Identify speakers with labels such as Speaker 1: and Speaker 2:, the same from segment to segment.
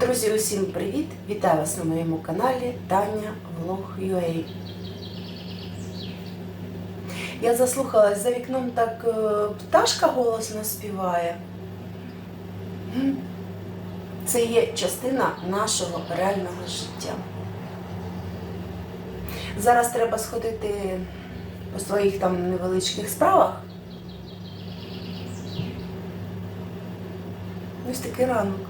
Speaker 1: Друзі, усім привіт! Вітаю вас на моєму каналі Таня Влог.ua Я заслухалась за вікном так е, пташка голосно співає. Це є частина нашого реального життя. Зараз треба сходити по своїх там невеличких справах. Ось такий ранок.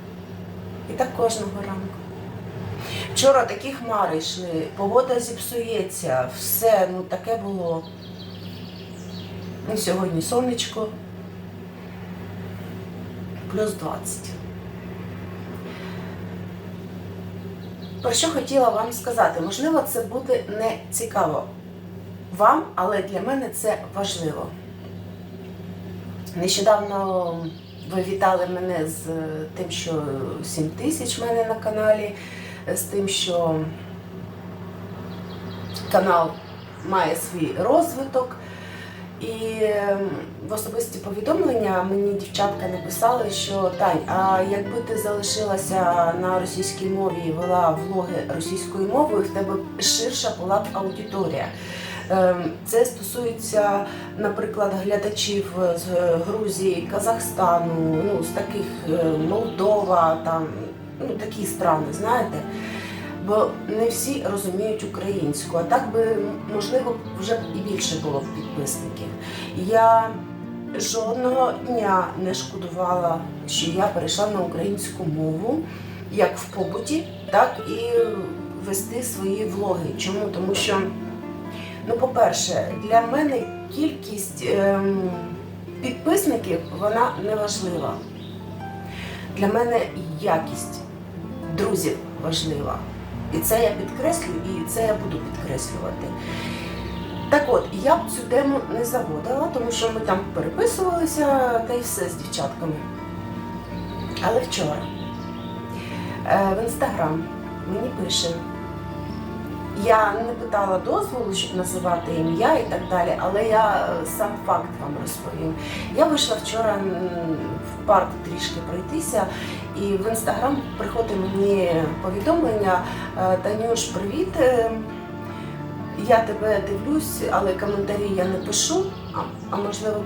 Speaker 1: І так кожного ранку. Вчора такі хмари йшли, погода зіпсується, все, ну таке було. Ну, сьогодні сонечко. Плюс 20. Про що хотіла вам сказати? Можливо, це буде не цікаво вам, але для мене це важливо. Нещодавно ви вітали мене з тим, що 7 тисяч в мене на каналі, з тим, що канал має свій розвиток. І ем, в особисті повідомлення мені дівчатка написали, що Тань, а якби ти залишилася на російській мові і вела влоги російською мовою, в тебе ширша була б аудиторія. Ем, Це стосується, наприклад, глядачів з Грузії, Казахстану, ну з таких е, Молдова, там ну такі страни, знаєте. Бо не всі розуміють українську, а так би можливо вже б і більше було б підписників. Я жодного дня не шкодувала, що я перейшла на українську мову, як в побуті, так і вести свої влоги. Чому? Тому що, ну, по-перше, для мене кількість ем, підписників вона не важлива. Для мене якість друзів важлива. І це я підкреслю, і це я буду підкреслювати. Так от, я б цю тему не заводила, тому що ми там переписувалися та й все з дівчатками. Але вчора е, в інстаграм мені пише, я не питала дозволу, щоб називати ім'я і так далі, але я е, сам факт вам розповім. Я вийшла вчора в парк трішки пройтися, і в інстаграм приходить мені повідомлення е, Танюш, привіт. е, Я тебе дивлюсь, але коментарі я не пишу. А, можливо,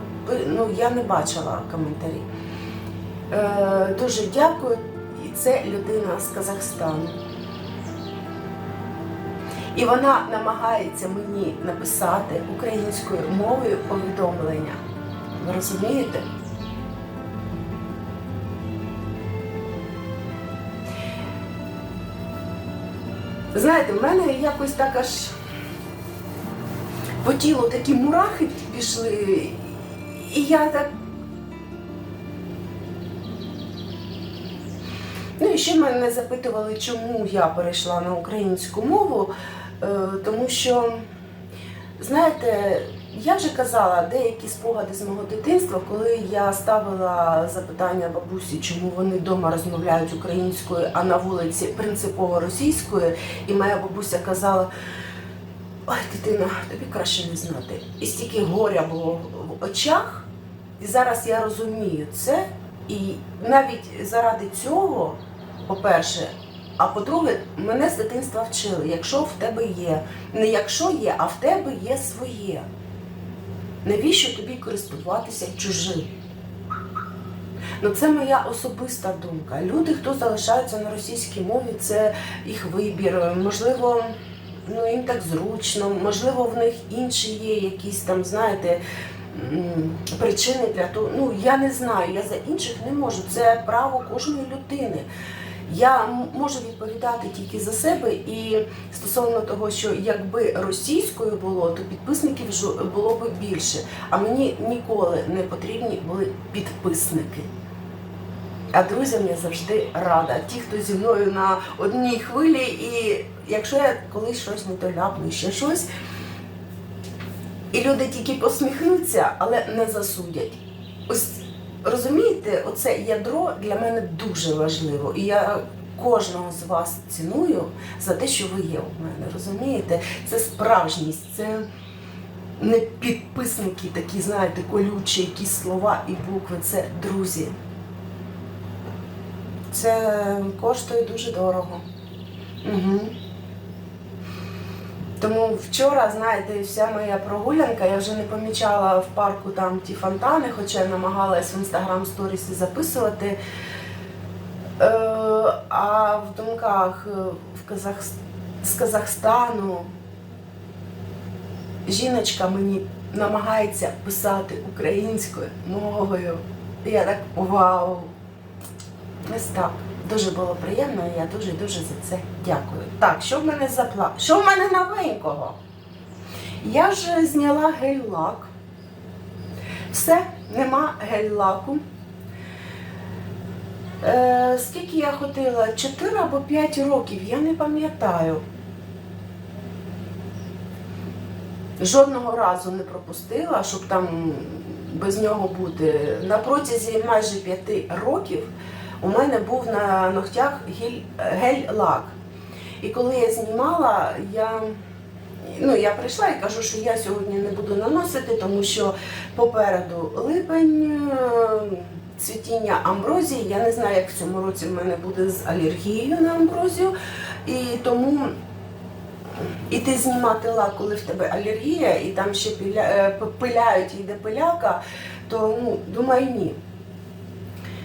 Speaker 1: ну я не бачила коментарі. Дуже дякую. І це людина з Казахстану. І вона намагається мені написати українською мовою повідомлення. Ви розумієте? Знаєте, в мене якось так аж по тілу такі мурахи пішли, і я так. Ну і ще мене запитували, чому я перейшла на українську мову, тому що, знаєте, я вже казала деякі спогади з мого дитинства, коли я ставила запитання бабусі, чому вони вдома розмовляють українською, а на вулиці принципово російською, і моя бабуся казала. Ой, дитина, тобі краще не знати. І стільки горя було в очах, і зараз я розумію це. І навіть заради цього, по-перше, а по-друге, мене з дитинства вчили, якщо в тебе є, не якщо є, а в тебе є своє. Навіщо тобі користуватися чужим? Ну, це моя особиста думка. Люди, хто залишаються на російській мові, це їх вибір. Можливо, ну їм так зручно, можливо, в них інші є якісь там, знаєте, причини для того. Ну, я не знаю, я за інших не можу. Це право кожної людини. Я можу відповідати тільки за себе, і стосовно того, що якби російською було, то підписників було б більше. А мені ніколи не потрібні були підписники. А друзям я завжди рада. Ті, хто зі мною на одній хвилі, і якщо я колись щось не доляпну, ще щось, і люди тільки посміхнуться, але не засудять. Ось розумієте, оце ядро для мене дуже важливо. І я кожного з вас ціную за те, що ви є у мене. Розумієте? Це справжність, це не підписники такі, знаєте, колючі, якісь слова і букви. Це друзі. Це коштує дуже дорого. Угу. Тому вчора, знаєте, вся моя прогулянка, я вже не помічала в парку там ті фонтани, хоча я намагалась в інстаграм сторісі записувати. Е, а в думках е, в Казах... з Казахстану жіночка мені намагається писати українською мовою. І я так вау. Ось так. Дуже було приємно, і я дуже-дуже за це дякую. Так, що в мене за план? Що в мене новенького? Я ж зняла гель-лак. Все, нема гель-лаку. Е, скільки я ходила? 4 або 5 років, я не пам'ятаю. Жодного разу не пропустила, щоб там без нього бути. На протязі майже 5 років у мене був на ногтях гель- гель-лак. І коли я знімала, я, ну, я прийшла і кажу, що я сьогодні не буду наносити, тому що попереду липень, е, цвітіння амброзії. Я не знаю, як в цьому році в мене буде з алергією на амброзію. І тому іти знімати лак, коли в тебе алергія, і там ще пиля, е, пиляють, йде пиляка, то ну, думаю, ні.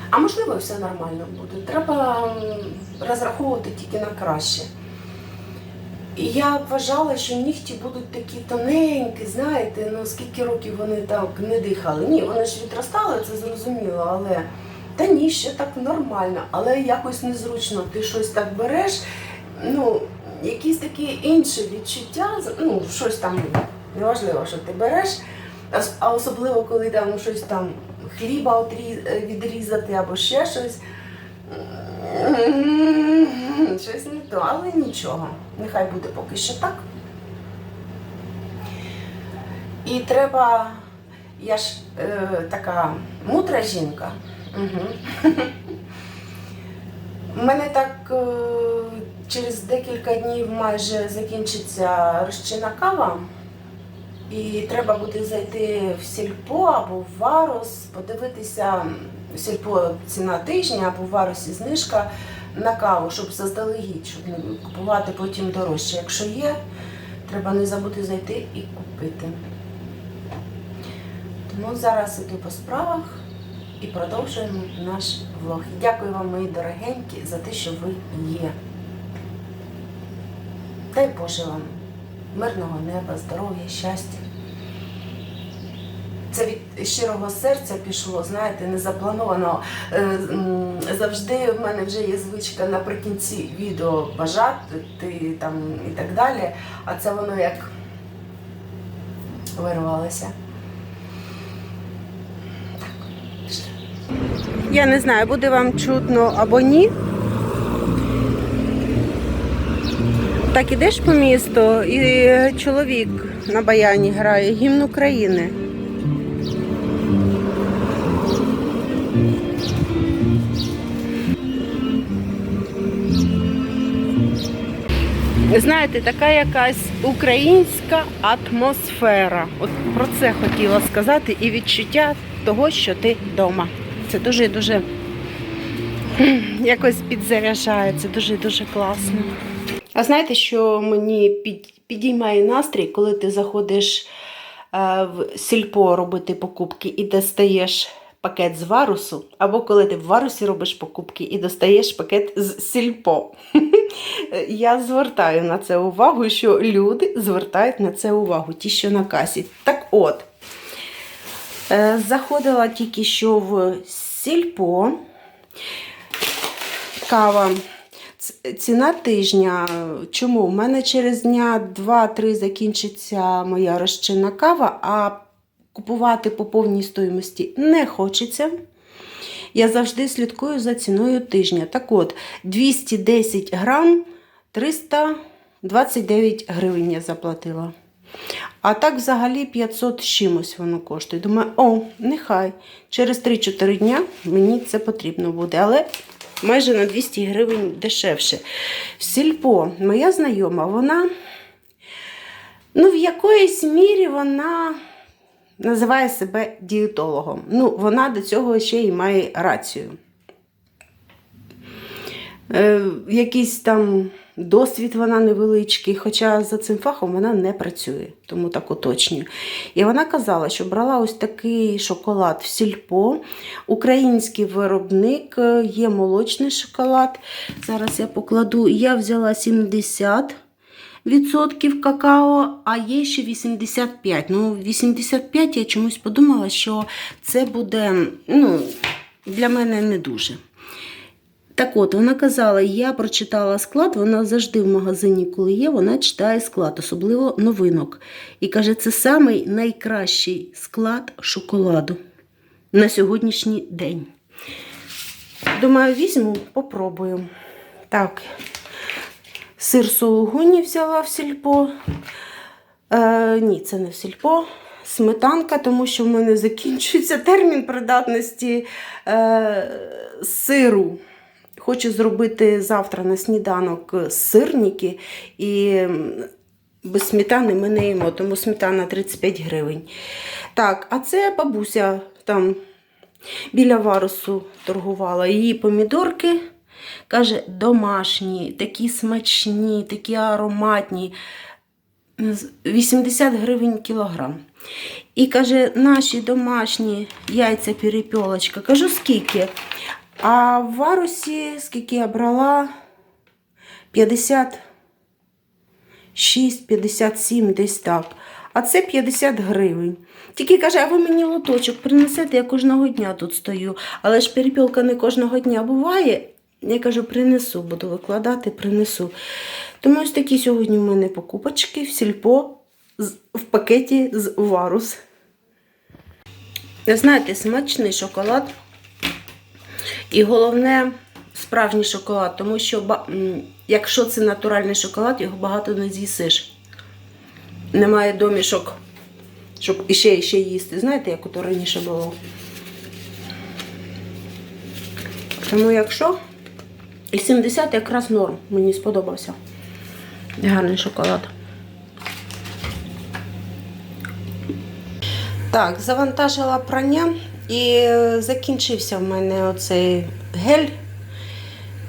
Speaker 1: А можливо, все нормально буде. Треба розраховувати тільки на краще. І я вважала, що нігті будуть такі тоненькі, знаєте, ну скільки років вони так не дихали. Ні, вони ж відростали, це зрозуміло, але та ні, ще так нормально, але якось незручно. Ти щось так береш, ну, якісь такі інші відчуття, ну, щось там неважливо, що ти береш, а особливо, коли там щось там хліба е, відрізати або ще щось. Щось не то, але нічого. Нехай буде поки що так. І треба, я ж е, така мудра жінка. У мене так е, через декілька днів майже закінчиться розчинна кава. І треба буде зайти в сільпо або в варус, подивитися сільпо ціна тижня або в варусі знижка на каву, щоб заздалегідь, щоб не купувати потім дорожче. Якщо є, треба не забути зайти і купити. Тому зараз іду по справах і продовжуємо наш влог. Дякую вам, мої дорогенькі, за те, що ви є. Дай Боже вам мирного неба, здоров'я, щастя. Це від щирого серця пішло, знаєте, не заплановано. Е, Завжди в мене вже є звичка наприкінці відео бажати там і так далі. А це воно як вирвалося. Так, пішли. Я не знаю, буде вам чутно або ні. Так ідеш по місту, і чоловік на баяні грає гімн України. Знаєте, така якась українська атмосфера. От про це хотіла сказати і відчуття того, що ти вдома. Це дуже дуже якось підзаряджає, це дуже дуже класно. А знаєте, що мені підіймає настрій, коли ти заходиш е, в сільпо робити покупки і достаєш пакет з варусу, або коли ти в варусі робиш покупки і достаєш пакет з сільпо. Я звертаю на це увагу, що люди звертають на це увагу, ті, що на касі. Так от, е, заходила тільки що в сільпо. Кава. Ц- Ціна тижня. Чому? У мене через дня 2-3 закінчиться моя розчинна кава, а купувати по повній стоїмості не хочеться. Я завжди слідкую за ціною тижня. Так от, 210 грам 329 гривень я заплатила. А так взагалі 500 з чимось воно коштує. Думаю, о, нехай. Через 3-4 дня мені це потрібно буде. Але майже на 200 гривень дешевше. Сільпо, моя знайома, вона ну, в якоїсь мірі вона називає себе дієтологом. Ну, вона до цього ще й має рацію. е, Якісь там досвід вона невеличкий, хоча за цим фахом вона не працює, тому так уточнюю. І вона казала, що брала ось такий шоколад в сільпо. Український виробник, е, є молочний шоколад. Зараз я покладу. Я взяла 70 відсотків какао, а є ще 85. Ну, 85 я чомусь подумала, що це буде ну, для мене не дуже. Так от, вона казала, я прочитала склад, вона завжди в магазині, коли є, вона читає склад, особливо новинок. І каже, це самий найкращий склад шоколаду на сьогоднішній день. Думаю, візьму, попробую. Так, сир сулугуні взяла в сільпо. Е, ні, це не в сільпо. Сметанка, тому що в мене закінчується термін придатності е, сиру. Хочу зробити завтра на сніданок сирники і без сметани ми не їмо, тому сметана 35 гривень. Так, а це бабуся там біля варусу торгувала. Її помідорки, каже, домашні, такі смачні, такі ароматні. 80 гривень кілограм. І каже, наші домашні яйця перепілочка. Кажу, скільки? А в варусі, скільки я брала? 56, 57, десь так. А це 50 гривень. Тільки каже, а ви мені лоточок принесете, я кожного дня тут стою. Але ж перепілка не кожного дня буває. Я кажу, принесу, буду викладати, принесу. Тому ось такі сьогодні в мене покупочки в сільпо в пакеті з варус. Знаєте, смачний шоколад. І головне, справжній шоколад, тому що якщо це натуральний шоколад, його багато не з'їсиш. Немає домішок, щоб іще і ще їсти. Знаєте, як ото раніше було. Тому якщо. І 70 якраз норм. Мені сподобався. Гарний шоколад. Так, завантажила прання і е, закінчився в мене оцей гель.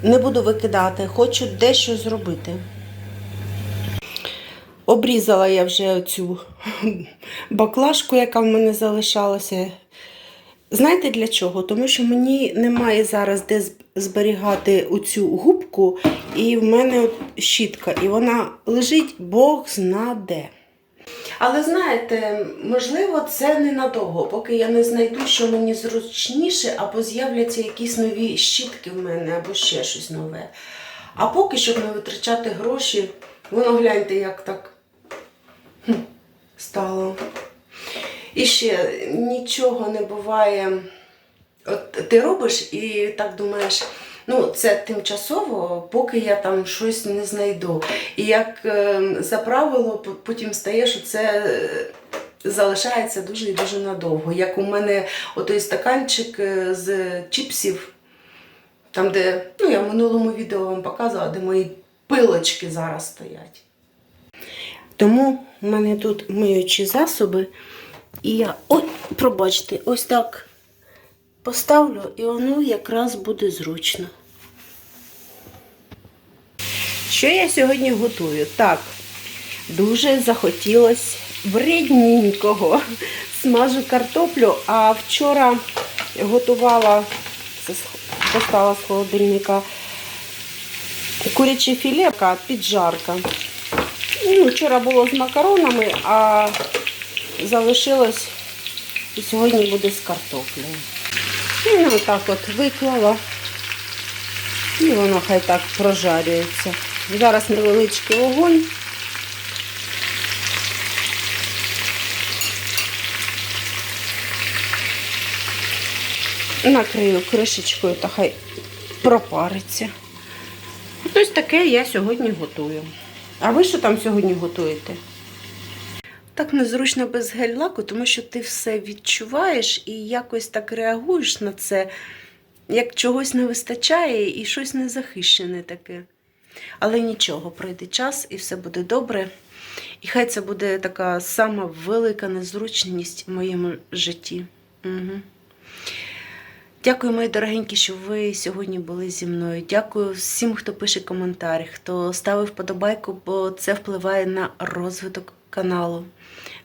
Speaker 1: Не буду викидати, хочу дещо зробити. Обрізала я вже цю баклажку, яка в мене залишалася. Знаєте для чого? Тому що мені немає зараз де зберігати оцю губку, і в мене от щітка, і вона лежить Бог зна де. Але знаєте, можливо, це ненадовго, поки я не знайду, що мені зручніше, або з'являться якісь нові щітки в мене, або ще щось нове. А поки, щоб не витрачати гроші, воно гляньте, як так хм, стало. І ще нічого не буває. От ти робиш і так думаєш, ну це тимчасово, поки я там щось не знайду. І як е, за правило, потім стає, що це е, залишається дуже і дуже надовго. Як у мене отой стаканчик е, з чіпсів, там, де ну, я в минулому відео вам показувала, де мої пилочки зараз стоять. Тому в мене тут миючі засоби. І я, ой, пробачте, ось так поставлю, і воно якраз буде зручно. Що я сьогодні готую? Так, дуже захотілося вредненького. Смажу картоплю, а вчора готувала, достала з холодильника, куряче філе, піджарка. Ну, вчора було з макаронами, а залишилось і сьогодні буде з картоплею. І ну, так от виклала. І воно хай так прожарюється. Зараз невеличкий вогонь. Накрию кришечкою та хай пропариться. Ось таке я сьогодні готую. А ви що там сьогодні готуєте? Так незручно без гель-лаку, тому що ти все відчуваєш і якось так реагуєш на це, як чогось не вистачає і щось незахищене таке. Але нічого, пройде час і все буде добре. І хай це буде така сама велика незручність в моєму житті. Угу. Дякую, мої дорогенькі, що ви сьогодні були зі мною. Дякую всім, хто пише коментарі, хто ставив вподобайку, бо це впливає на розвиток каналу.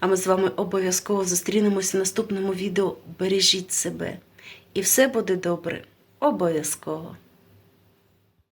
Speaker 1: А ми з вами обов'язково зустрінемося в наступному відео. Бережіть себе. І все буде добре. Обов'язково.